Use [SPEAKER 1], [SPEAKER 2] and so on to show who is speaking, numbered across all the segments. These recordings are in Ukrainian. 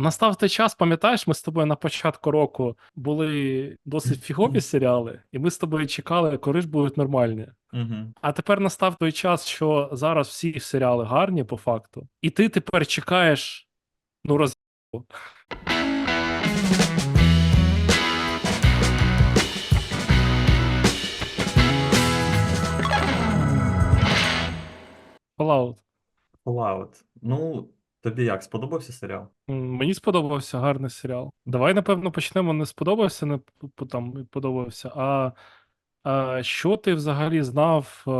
[SPEAKER 1] Настав той час, пам'ятаєш, ми з тобою на початку року були досить фігові серіали, і ми з тобою чекали, коли ж будуть нормальні.
[SPEAKER 2] Угу.
[SPEAKER 1] А тепер настав той час, що зараз всі серіали гарні по факту, і ти тепер чекаєш ну роз. Fallout.
[SPEAKER 2] Fallout. Ну, тобі як, сподобався серіал?
[SPEAKER 1] Мені сподобався гарний серіал. Давай, напевно, почнемо не сподобався, не там подобався. А, а що ти взагалі знав е,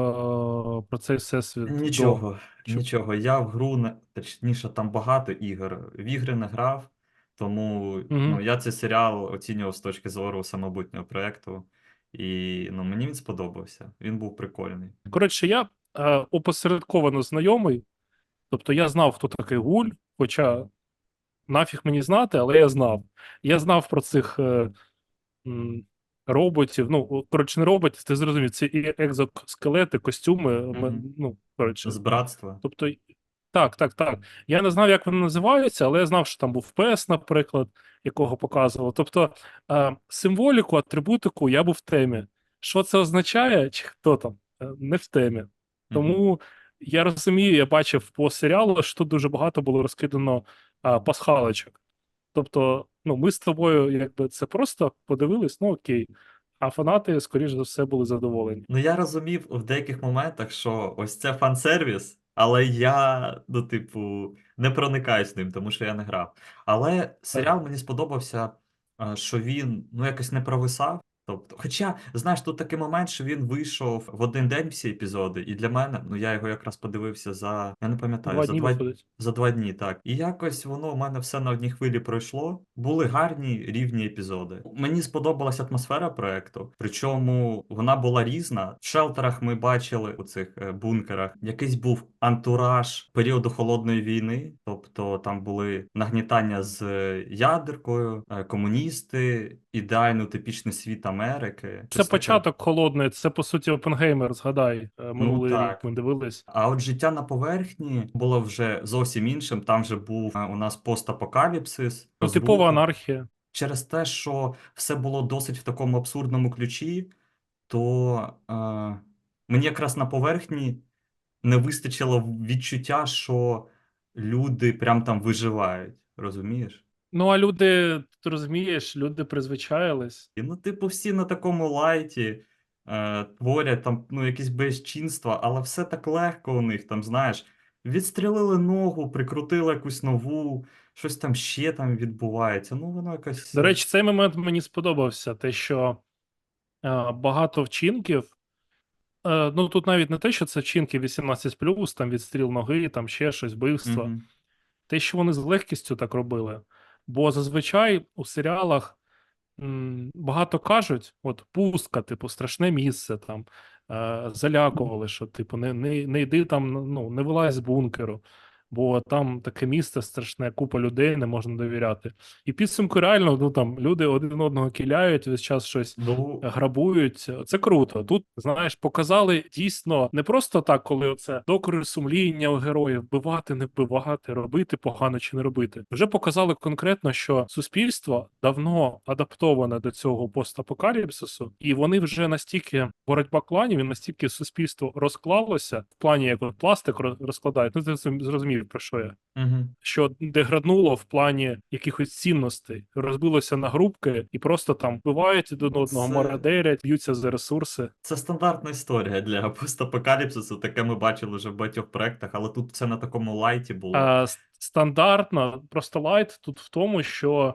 [SPEAKER 1] про цей всесвіт?
[SPEAKER 2] Нічого, нічого. Я в гру, не- точніше, там багато ігор. В ігри не грав, тому ну, я цей серіал оцінював з точки зору самобутнього проєкту. І ну, мені він сподобався. Він був прикольний.
[SPEAKER 1] Коротше, я е, опосередковано знайомий, тобто я знав, хто такий гуль, хоча нафіг мені знати, але я знав. Я знав про цих е, м, роботів. Ну, коротше, не роботів, ти зрозумів, це і екзоскелети, костюми. ми-
[SPEAKER 2] Мгм.
[SPEAKER 1] Ну, коротше,
[SPEAKER 2] З братства.
[SPEAKER 1] Тобто, так, так, так. Я не знав, як вони називаються, але я знав, що там був ПЕС, наприклад, якого показував. Тобто, е, символіку, атрибутику я був в темі. Що це означає, чи хто там, е, не в темі. Тому я розумію, я бачив по серіалу, що тут дуже багато було розкидано а, пасхалочок. Тобто, ну, ми з тобою, якби це просто подивились, ну окей. А фанати, скоріш за все, були задоволені.
[SPEAKER 2] Ну, я розумів в деяких моментах, що ось це фан-сервіс, але я, ну, типу, не проникаюсь ним, тому що я не грав. Але серіал мені сподобався, що він ну, якось не провисав. Тобто, хоча, знаєш, тут такий момент, що він вийшов в один день всі епізоди, і для мене, ну я його якраз подивився за. Я не пам'ятаю,
[SPEAKER 1] Два
[SPEAKER 2] за
[SPEAKER 1] дні
[SPEAKER 2] два за два дні, так. І якось воно у мене все на одній хвилі пройшло. Були гарні рівні епізоди. Мені сподобалась атмосфера проекту, причому вона була різна. В шелтерах ми бачили у цих е, бункерах. Якийсь був антураж періоду холодної війни, тобто там були нагнітання з е, ядеркою, е, комуністи, ідеально типічний світ Америки.
[SPEAKER 1] Це
[SPEAKER 2] Щось таке.
[SPEAKER 1] початок холодної, це по суті Опенгеймер, згадай, е, минулий
[SPEAKER 2] так.
[SPEAKER 1] рік ми дивились.
[SPEAKER 2] А от життя на поверхні було вже зовсім іншим. Там вже був е, у нас постапокаліпсис.
[SPEAKER 1] Ну, типова анархія.
[SPEAKER 2] Через те, що все було досить в такому абсурдному ключі, то е, мені якраз на поверхні не вистачило відчуття, що люди прям там виживають. Розумієш?
[SPEAKER 1] Ну, а люди, ти розумієш, люди призвичаїлись.
[SPEAKER 2] І ну, типу, всі на такому лайті е, творять там ну, якісь безчинства, але все так легко у них, там, знаєш, відстрілили ногу, прикрутили якусь нову, щось там ще там відбувається. Ну, воно якось.
[SPEAKER 1] До речі, цей момент мені сподобався, те, що е, багато вчинків. Е, ну, тут навіть не те, що це вчинки 18+, там відстріл ноги, там ще щось, вбивство.
[SPEAKER 2] Мгм.
[SPEAKER 1] те, що вони з легкістю так робили. Бо зазвичай у серіалах м, багато кажуть: от пустка, типу, страшне місце, там е, залякували, що типу, не, не, не йди там, ну, не вилазь з бункеру, бо там таке місце страшне, купа людей, не можна довіряти. І підсумку реально, ну там люди один одного кіляють, весь час щось
[SPEAKER 2] Ну,
[SPEAKER 1] грабують. Це круто. Тут, знаєш, показали дійсно не просто так, коли оце докори сумління у героїв, вбивати, не вбивати, робити погано чи не робити. Вже показали конкретно, що суспільство давно адаптоване до цього постапокаліпсису, і вони вже настільки боротьба кланів, і настільки суспільство розклалося в плані, як пластик роз- розкладають. Ну ти зрозумів про що я
[SPEAKER 2] угу.
[SPEAKER 1] що деграднуло в плані якихось цінностей, розбилося на групки і просто там вбивають один одного,
[SPEAKER 2] Це-
[SPEAKER 1] мародерять, б'ються за ресурси.
[SPEAKER 2] Це стандартна історія для постапокаліпсису, таке ми бачили вже в багатьох проєктах, але тут все на такому лайті було.
[SPEAKER 1] А стандартно, просто лайт тут в тому, що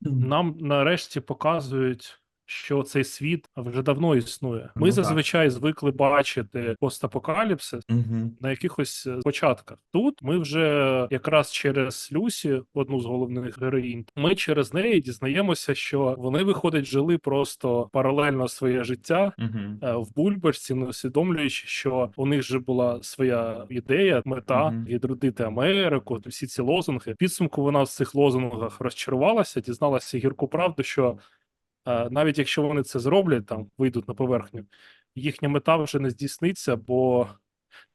[SPEAKER 1] нам нарешті показують. Що цей світ вже давно існує. Ми
[SPEAKER 2] Ну, так.
[SPEAKER 1] зазвичай звикли бачити постапокаліпсис
[SPEAKER 2] Мгм.
[SPEAKER 1] на якихось е, початках. Тут ми вже якраз через Люсі, одну з головних героїнь, ми через неї дізнаємося, що вони виходить, жили просто паралельно своє життя. Е, В бульбашці, не усвідомлюючи, що у них же була своя ідея, мета
[SPEAKER 2] Мгм.
[SPEAKER 1] відродити Америку, всі ці лозунги. Підсумку вона в цих лозунгах розчарувалася, дізналася гірку правду, що навіть якщо вони це зроблять, там вийдуть на поверхню, їхня мета вже не здійсниться, бо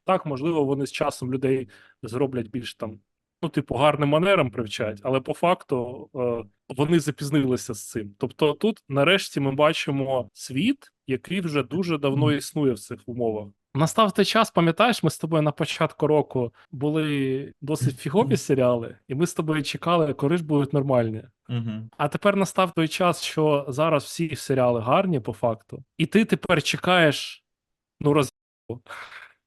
[SPEAKER 1] так, можливо, вони з часом людей зроблять більш там ну, типу, гарним манерам привчать, але по факту е, вони запізнилися з цим. Тобто, тут нарешті ми бачимо світ, який вже дуже давно існує в цих умовах. Настав той час, пам'ятаєш, ми з тобою на початку року були досить фігові серіали, і ми з тобою чекали, коли ж будуть нормальні.
[SPEAKER 2] Угу.
[SPEAKER 1] А тепер настав той час, що зараз всі серіали гарні по факту, і ти тепер чекаєш, ну роз...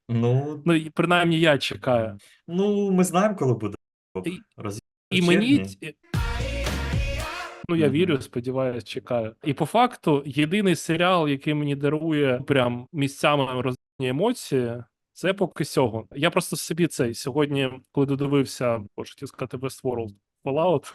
[SPEAKER 2] Ну,
[SPEAKER 1] ну і принаймні я чекаю.
[SPEAKER 2] ну, ми знаємо, коли буде.
[SPEAKER 1] І-
[SPEAKER 2] Роз...
[SPEAKER 1] І
[SPEAKER 2] в
[SPEAKER 1] мені. Ну, я вірю, сподіваюсь, чекаю. І по факту, єдиний серіал, який мені дарує прям місцями розні емоції, це поки сього. Я просто собі цей сьогодні, коли додивився, хочу хотів сказати Westworld, Fallout.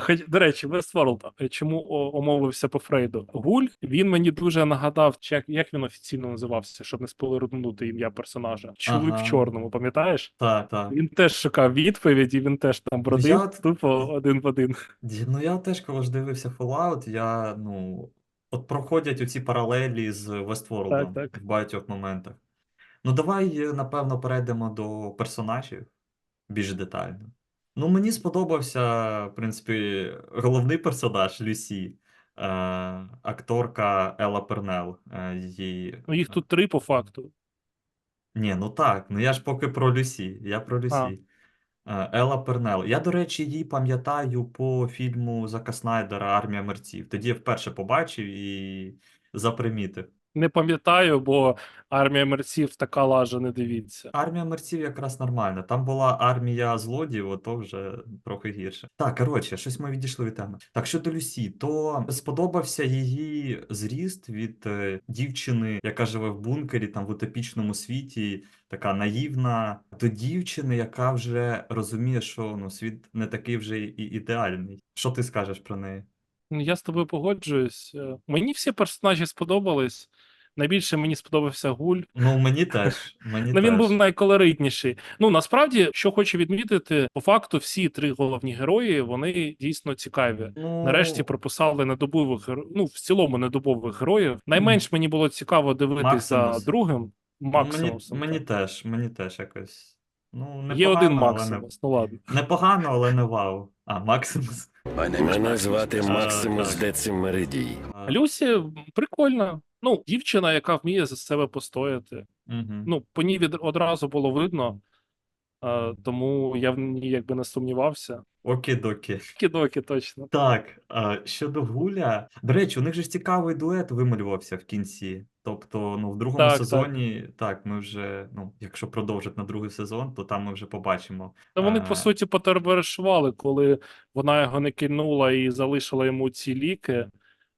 [SPEAKER 1] Хоч, до речі, Westworld, е, чому омовився по Фрейду? Гуль, він мені дуже нагадав, як, як він офіційно називався, щоб не спойлернути ім'я персонажа. Чоловік
[SPEAKER 2] Ага.
[SPEAKER 1] в чорному, пам'ятаєш?
[SPEAKER 2] Так, так.
[SPEAKER 1] Він теж шукав відповідь, і він теж там бродив
[SPEAKER 2] я
[SPEAKER 1] тупо один в один.
[SPEAKER 2] Ну, я теж, коли ж дивився Fallout, я, ну, от проходять оці паралелі з Westworld
[SPEAKER 1] Так, так.
[SPEAKER 2] в багатьох моментах. Ну, давай, е, напевно, перейдемо до персонажів більш детально. Ну, мені сподобався, в принципі, головний персонаж Люсі, е, акторка Елла Пернел. Е, її...
[SPEAKER 1] Ну, їх тут три по факту.
[SPEAKER 2] Ні, ну так, ну я ж поки про Люсі, я про Люсі. Елла Пернел. Я, до речі, її пам'ятаю по фільму Зака Снайдера Армія мерців. Тоді я вперше побачив і запримітив.
[SPEAKER 1] Не пам'ятаю, бо армія мерців така лажа, не дивіться.
[SPEAKER 2] Армія мерців якраз нормальна. Там була армія злодіїв, ото вже трохи гірше. Так, коротше, щось ми відійшли від теми. Так, щодо Люсі, то сподобався її зріст від е, дівчини, яка живе в бункері, там в утопічному світі, така наївна, до дівчини, яка вже розуміє, що ну, світ не такий вже і ідеальний. Що ти скажеш про неї?
[SPEAKER 1] Ну, Я з тобою погоджуюсь. Е, Мені всі персонажі сподобались. Найбільше мені сподобався гуль.
[SPEAKER 2] Ну, мені теж. Мені
[SPEAKER 1] Ну, він
[SPEAKER 2] теж.
[SPEAKER 1] був найколоритніший. Ну насправді, що хочу відмітити, по факту, всі три головні герої вони дійсно цікаві.
[SPEAKER 2] Ну,
[SPEAKER 1] Нарешті прописали недобових ну, в цілому недобових героїв. Найменш мені було цікаво дивитись за другим Максимусом.
[SPEAKER 2] мені
[SPEAKER 1] так.
[SPEAKER 2] теж, мені теж якось. Ну,
[SPEAKER 1] Є
[SPEAKER 2] непогано,
[SPEAKER 1] один
[SPEAKER 2] але не-
[SPEAKER 1] ну ладно.
[SPEAKER 2] Непогано, але не вау. А, Максимус.
[SPEAKER 3] Мене звати Максимус. Децимеридій.
[SPEAKER 1] Люсі м, прикольна. Ну, дівчина, яка вміє за себе постояти.
[SPEAKER 2] мгм.
[SPEAKER 1] Ну, по ній від... одразу було видно, е, тому я в ній якби не сумнівався.
[SPEAKER 2] Окей-докі.
[SPEAKER 1] Кідокі, точно.
[SPEAKER 2] Так, а, щодо Гуля. До речі, у них же ж цікавий дует вималювався в кінці. Тобто, ну, в другому
[SPEAKER 1] Так, так.
[SPEAKER 2] сезоні, так, ми вже, ну, якщо продовжать на другий сезон, то там ми вже побачимо.
[SPEAKER 1] Та вони,
[SPEAKER 2] Е,
[SPEAKER 1] по суті, потербершували, коли вона його не кільнула і залишила йому ці ліки.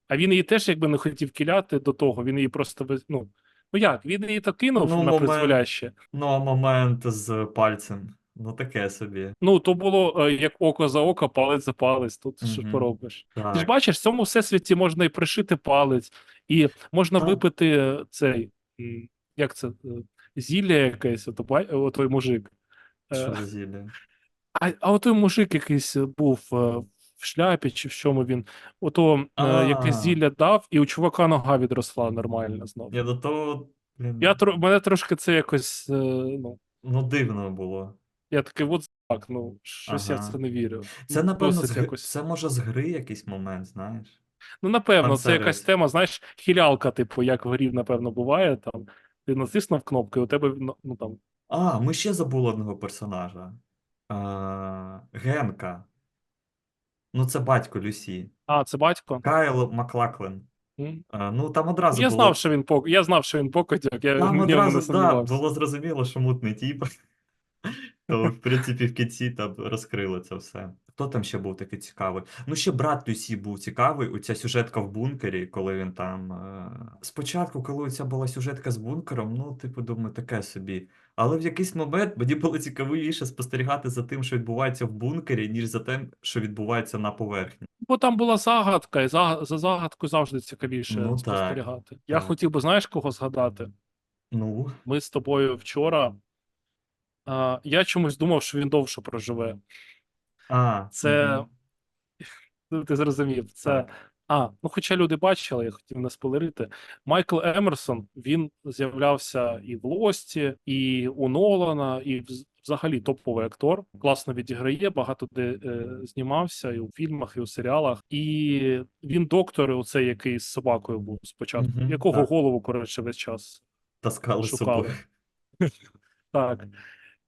[SPEAKER 1] А він її теж якби не хотів кіляти до того, він її просто без. Ну, ну як, він її то кинув
[SPEAKER 2] Ну,
[SPEAKER 1] на
[SPEAKER 2] момент.
[SPEAKER 1] призволяще.
[SPEAKER 2] Ну, а момент з пальцем. Ну, таке собі.
[SPEAKER 1] Ну, то було е, як око за око, палець за палець. Тут що ж
[SPEAKER 2] Мгм.
[SPEAKER 1] поробиш. Ти ж бачиш, в цьому всесвіті можна і пришити палець, і можна
[SPEAKER 2] Так.
[SPEAKER 1] випити цей, як це, е, зілля якесь, отой мужик. Е,
[SPEAKER 2] Що за зілля?
[SPEAKER 1] А, а отой мужик якийсь був е, в шляпі чи в чому він. Ото е, якесь зілля дав, і у чувака нога відросла нормально знову.
[SPEAKER 2] Я до того, блін,
[SPEAKER 1] Я тро, мене трошки це якось. е, ну,
[SPEAKER 2] ну, дивно було.
[SPEAKER 1] я такий, от так, ну, щось я в
[SPEAKER 2] Ага.
[SPEAKER 1] це не вірю.
[SPEAKER 2] Це, напевно,
[SPEAKER 1] Досить
[SPEAKER 2] з гри...
[SPEAKER 1] якось.
[SPEAKER 2] це може з гри якийсь момент, знаєш?
[SPEAKER 1] Ну, напевно, це якась тема, знаєш, хілялка, типу, як в грі, напевно, буває там. Ти натиснув кнопку, і у тебе ну, ну там.
[SPEAKER 2] А, ми ще забули одного персонажа. А, Генка. Ну, це батько Люсі.
[SPEAKER 1] А, це батько.
[SPEAKER 2] Кайл Маклаклен.
[SPEAKER 1] М.
[SPEAKER 2] А, ну, там одразу
[SPEAKER 1] Я
[SPEAKER 2] було...
[SPEAKER 1] знав, що він пок... Я знав, що він покидьок, я
[SPEAKER 2] Там
[SPEAKER 1] в ньому не
[SPEAKER 2] одразу, да,
[SPEAKER 1] сумнівався.
[SPEAKER 2] було зрозуміло, що мутний тіп. То, в принципі, в кінці там розкрили це все. Хто там ще був такий цікавий? Ну, ще брат Люсі був цікавий. Оця сюжетка в бункері, коли він там. е, Спочатку, коли ця була сюжетка з бункером, ну, типу, думаю, таке собі. Але в якийсь момент мені було цікавіше спостерігати за тим, що відбувається в бункері, ніж за тим, що відбувається на поверхні.
[SPEAKER 1] Бо там була загадка, і за, за загадкою завжди цікавіше
[SPEAKER 2] Ну, так,
[SPEAKER 1] спостерігати. Я
[SPEAKER 2] так.
[SPEAKER 1] хотів би, знаєш, кого згадати?
[SPEAKER 2] Ну,
[SPEAKER 1] Ми з тобою вчора. А, я чомусь думав, що він довше проживе.
[SPEAKER 2] а,
[SPEAKER 1] Це. Ну, Ти зрозумів, це. А, ну хоча люди бачили, я хотів не спойлерити. Майкл Емерсон він з'являвся і в Лості, і у Нолана, і взагалі топовий актор, класно відіграє, багато де е, знімався і у фільмах, і у серіалах. І він доктор, оцей, який з собакою був спочатку,
[SPEAKER 2] Мгм,
[SPEAKER 1] якого
[SPEAKER 2] так.
[SPEAKER 1] голову, коротше, весь час
[SPEAKER 2] Таскали
[SPEAKER 1] шукали.
[SPEAKER 2] собою.
[SPEAKER 1] Так.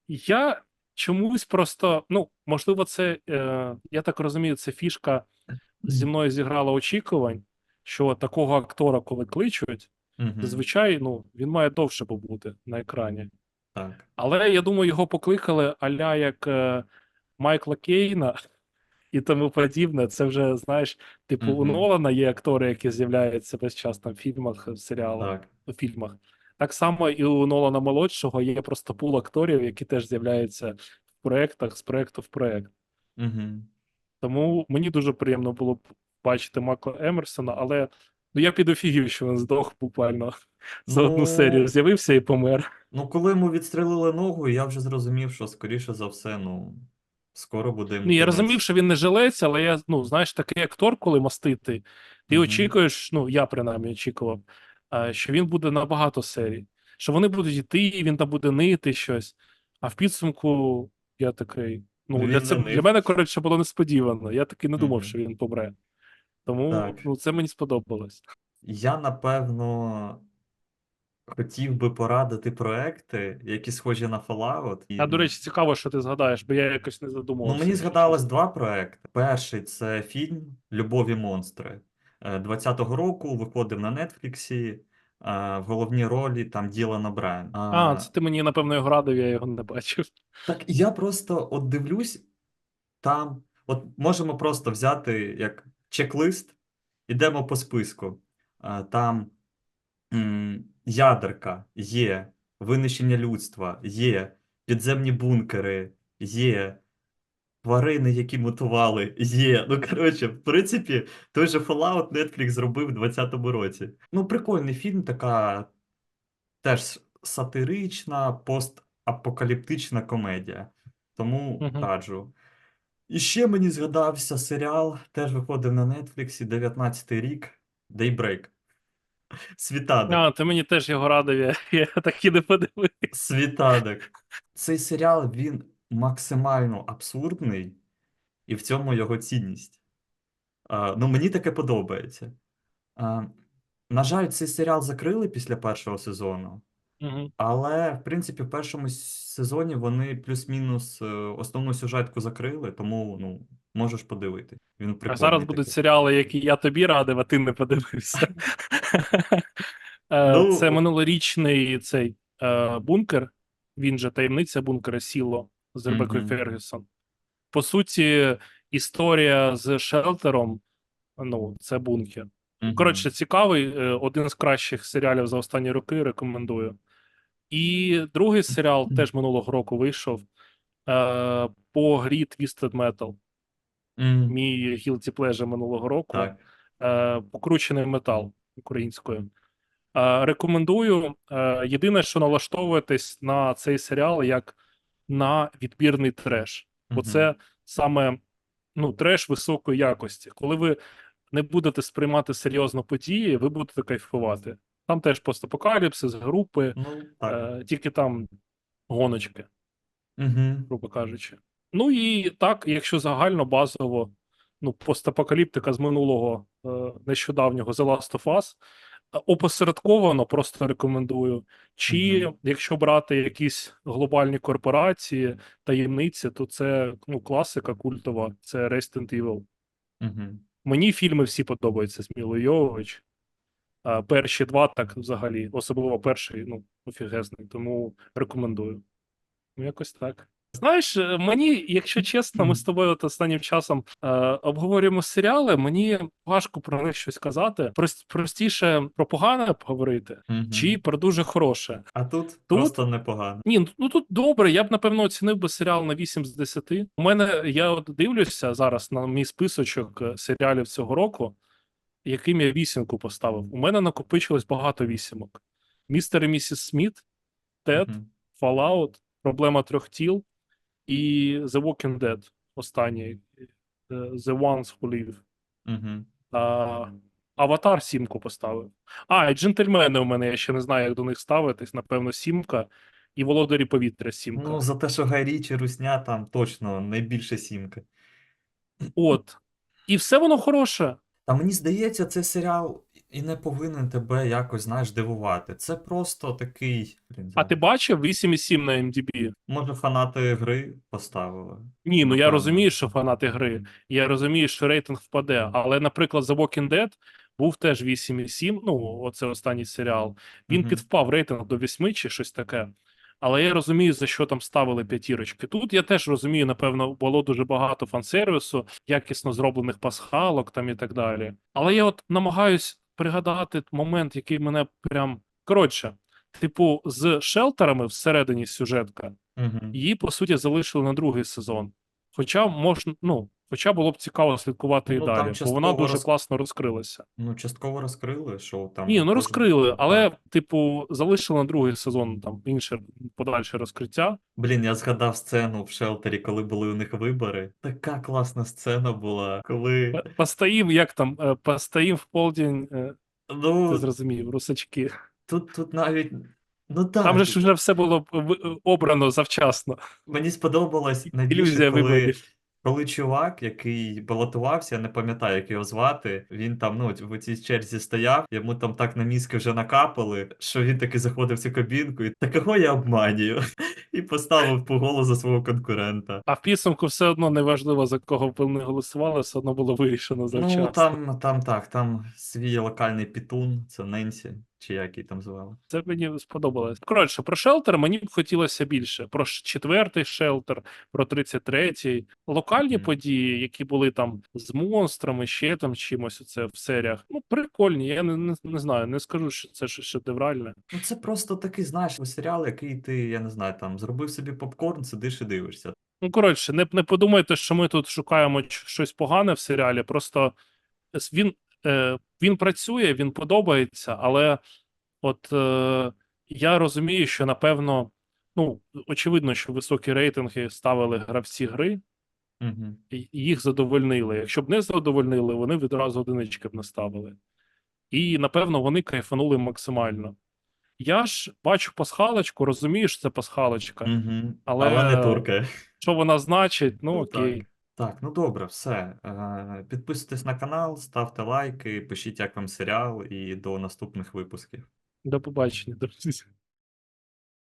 [SPEAKER 1] Я чомусь просто, ну, можливо, це, е, я так розумію, це фішка зі мною зіграла очікувань, що такого актора, коли кличуть,
[SPEAKER 2] Мгм,
[SPEAKER 1] зазвичай, ну, він має довше побути на екрані.
[SPEAKER 2] Так.
[SPEAKER 1] Але я думаю, його покликали аля як е, Майкла Кейна і тому подібне. Це вже, знаєш, типу, у Нолана є актори, які з'являються весь час там в фільмах, в серіалах,
[SPEAKER 2] Так.
[SPEAKER 1] у фільмах. Так само і у Нолана молодшого є просто пул акторів, які теж з'являються в проєктах з проєкту в проєкт.
[SPEAKER 2] Мгм.
[SPEAKER 1] Тому мені дуже приємно було б бачити Макла Емерсона, але ну, я підофігів, що він здох буквально за одну
[SPEAKER 2] Ну,
[SPEAKER 1] серію. З'явився і помер.
[SPEAKER 2] Ну, коли йому відстрелили ногу, я вже зрозумів, що скоріше за все, ну, скоро буде
[SPEAKER 1] Ні, я розумів, що він не жилець, але я, ну, знаєш, такий актор, коли маститий, ти
[SPEAKER 2] Мгм.
[SPEAKER 1] очікуєш, ну, я принаймні очікував, що він буде на багато серій, що вони будуть йти, і він там буде нити щось. А в підсумку я такий. Ну,
[SPEAKER 2] Він
[SPEAKER 1] для, це, для мене, коротше, було несподівано. Я таки не думав,
[SPEAKER 2] Мгм.
[SPEAKER 1] що він помре. Тому
[SPEAKER 2] Так.
[SPEAKER 1] ну, це мені сподобалось.
[SPEAKER 2] Я, напевно, хотів би порадити проекти, які схожі на Fallout. І,
[SPEAKER 1] А, до речі, цікаво, що ти згадаєш, бо я якось не
[SPEAKER 2] Ну, мені згадалось два проекти. Перший це фільм Любові монстри. Е, 20-го року виходив на Нетфліксі. В головній ролі там Ділана Брайан.
[SPEAKER 1] А, це ти мені, напевно, його радив, я його не бачив.
[SPEAKER 2] Так я просто от дивлюсь там. От можемо просто взяти як чек-лист, ідемо по списку. Там ядерка є, винищення людства, є, підземні бункери, є, тварини, які мутували, є. Ну, коротше, в принципі, той же Fallout Netflix зробив в 20-му році. Ну, прикольний фільм, така теж сатирична, постапокаліптична комедія. Тому
[SPEAKER 1] Мгм.
[SPEAKER 2] раджу. І ще мені згадався серіал, теж виходив на Нетфліксі, 19-й рік, Daybreak. Світанок.
[SPEAKER 1] А, ти мені теж його радив, я, я так і не подивився.
[SPEAKER 2] Світанок. Цей серіал він максимально абсурдний, і в цьому його цінність. А, ну, мені таке подобається. А, на жаль, цей серіал закрили після першого сезону.
[SPEAKER 1] Угу.
[SPEAKER 2] Але, в принципі, в першому сезоні вони плюс-мінус е, основну сюжетку закрили, тому ну, можеш подивитись. Він
[SPEAKER 1] А зараз будуть серіали, які я тобі радив, а ти не подивився. Е,
[SPEAKER 2] Ну,
[SPEAKER 1] Це минулорічний цей е, бункер. Він же таємниця бункера Сіло з Ребекою
[SPEAKER 2] Мгм.
[SPEAKER 1] Фергюсон. По суті, історія з Шелтером. Ну, це бункер.
[SPEAKER 2] Мгм.
[SPEAKER 1] Коротше, цікавий, е, один з кращих серіалів за останні роки. Рекомендую. І другий серіал теж минулого року вийшов е, по грі Twisted Metal.
[SPEAKER 2] М,
[SPEAKER 1] Мій guilty pleasure минулого року. Е, покручений метал українською. Е, рекомендую. Е, єдине, що налаштовуєтесь на цей серіал як на відбірний треш. Бо це саме ну, треш високої якості. Коли ви не будете сприймати серйозно події, ви будете кайфувати. Там теж постапокаліпсис, групи,
[SPEAKER 2] Ну, так.
[SPEAKER 1] е, тільки там гоночки
[SPEAKER 2] Угу.
[SPEAKER 1] грубо кажучи. Ну і так, якщо загально базово, ну, постапокаліптика з минулого е, нещодавнього The Last of Us, опосередковано просто рекомендую. Чи
[SPEAKER 2] Мгм.
[SPEAKER 1] якщо брати якісь глобальні корпорації, таємниці, то це ну, класика культова, це Resident Evil.
[SPEAKER 2] Угу.
[SPEAKER 1] Мені фільми всі подобаються з Мілою Йовович. А перші два так взагалі, особливо перший, ну, офігезний, тому рекомендую. Ну, якось так. Знаєш, е, мені, якщо чесно, ми з тобою от останнім часом е, обговорюємо серіали, мені важко про них щось казати. Прост, простіше про погане говорити, чи про дуже хороше.
[SPEAKER 2] А тут, просто непогано.
[SPEAKER 1] Ні, ну- ну тут добре. Я б напевно оцінив би серіал на 8 з 10. У мене я от дивлюся зараз на мій списочок е, серіалів цього року, яким я вісімку поставив. У мене накопичилось багато вісімок: Містер і місіс Сміт, Тед. Fallout, Проблема трьох тіл і The Walking Dead. Останній е, The Ones Who Live.
[SPEAKER 2] Мгм.
[SPEAKER 1] А, Аватар сімку поставив. А, і джентльмени у мене, я ще не знаю, як до них ставитись. Напевно, сімка. і Володарі повітря сімка.
[SPEAKER 2] Ну, за те, що Гай Річі, Русня, там точно найбільша сімка.
[SPEAKER 1] От. І все воно хороше.
[SPEAKER 2] Та мені здається, цей серіал і не повинен тебе якось, знаєш, дивувати. Це просто такий.
[SPEAKER 1] А ти бачив 8,7 на MDB?
[SPEAKER 2] Може, фанати гри поставили.
[SPEAKER 1] Ні, ну я розумію, що фанати гри. Я розумію, що рейтинг впаде. Але, наприклад, The Walking Dead був теж 8,7. Ну, оце останній серіал. Він
[SPEAKER 2] Мгм.
[SPEAKER 1] підвпав рейтинг до 8 чи щось таке. Але я розумію, за що там ставили п'ятірочки. Тут я теж розумію, напевно, було дуже багато фан-сервісу, якісно зроблених пасхалок там і так далі. Але я от намагаюсь пригадати момент, який мене прям коротше. Типу, з шелтерами всередині сюжетка,
[SPEAKER 2] угу.
[SPEAKER 1] її по суті залишили на другий сезон. Хоча можна, ну, хоча було б цікаво слідкувати і
[SPEAKER 2] Ну, там
[SPEAKER 1] далі, бо вона дуже
[SPEAKER 2] роз-
[SPEAKER 1] класно розкрилася.
[SPEAKER 2] Ну, частково розкрили, що там.
[SPEAKER 1] Ні, ну розкрили, але,
[SPEAKER 2] Так.
[SPEAKER 1] типу, залишили на другий сезон там інше подальше розкриття.
[SPEAKER 2] Блін, я згадав сцену в шелтері, коли були у них вибори. Така класна сцена була, коли.
[SPEAKER 1] П- Постоїв, як там, е, постоїв в полдень, е, ти
[SPEAKER 2] Ну,
[SPEAKER 1] зрозумів, русачки.
[SPEAKER 2] тут, тут навіть. Ну так,
[SPEAKER 1] Там же ж вже все було обрано завчасно.
[SPEAKER 2] мені сподобалось
[SPEAKER 1] Ілюзія
[SPEAKER 2] коли,
[SPEAKER 1] виборів.
[SPEAKER 2] Коли чувак, який балотувався, я не пам'ятаю, як його звати, він там, ну, в цій черзі стояв, йому там так на мізки вже накапали, що він таки заходив в цю кабінку і такого я обманюю. І поставив по голу за свого конкурента.
[SPEAKER 1] А в підсумку все одно неважливо, за кого б вони голосували, все одно було вирішено завчасно.
[SPEAKER 2] Ну, там, там так, там свій локальний пітун, це Ненсі, чи як її там звали.
[SPEAKER 1] Це мені сподобалось. Коротше, про шелтер мені б хотілося більше. Про четвертий шелтер, про 33-й. Локальні
[SPEAKER 2] Мгм.
[SPEAKER 1] події, які були там з монстрами, ще там чимось оце в серіях. Ну, прикольні. Я не, не, не знаю, не скажу, що це щось шедевральне.
[SPEAKER 2] Ну, це просто такий, знаєш, серіал, який ти, я не знаю, там зробив собі попкорн, сидиш і дивишся.
[SPEAKER 1] Ну, коротше, не, не подумайте, що ми тут шукаємо щось погане в серіалі. Просто він, е, він працює, він подобається, але от е, я розумію, що напевно, ну, очевидно, що високі рейтинги ставили гравці гри,
[SPEAKER 2] Угу.
[SPEAKER 1] і їх задовольнили. Якщо б не задовольнили, вони відразу одинички б не ставили. І напевно вони кайфанули максимально. Я ж бачу пасхалочку, розумію, що це пасхалочка.
[SPEAKER 2] Угу.
[SPEAKER 1] Але-
[SPEAKER 2] Але... не турка.
[SPEAKER 1] Що вона значить, ну
[SPEAKER 2] Ну,
[SPEAKER 1] окей.
[SPEAKER 2] так. Так, ну добре, все. Е, Підписуйтесь на канал, ставте лайки, пишіть, як вам серіал, і до наступних випусків.
[SPEAKER 1] До побачення, друзі.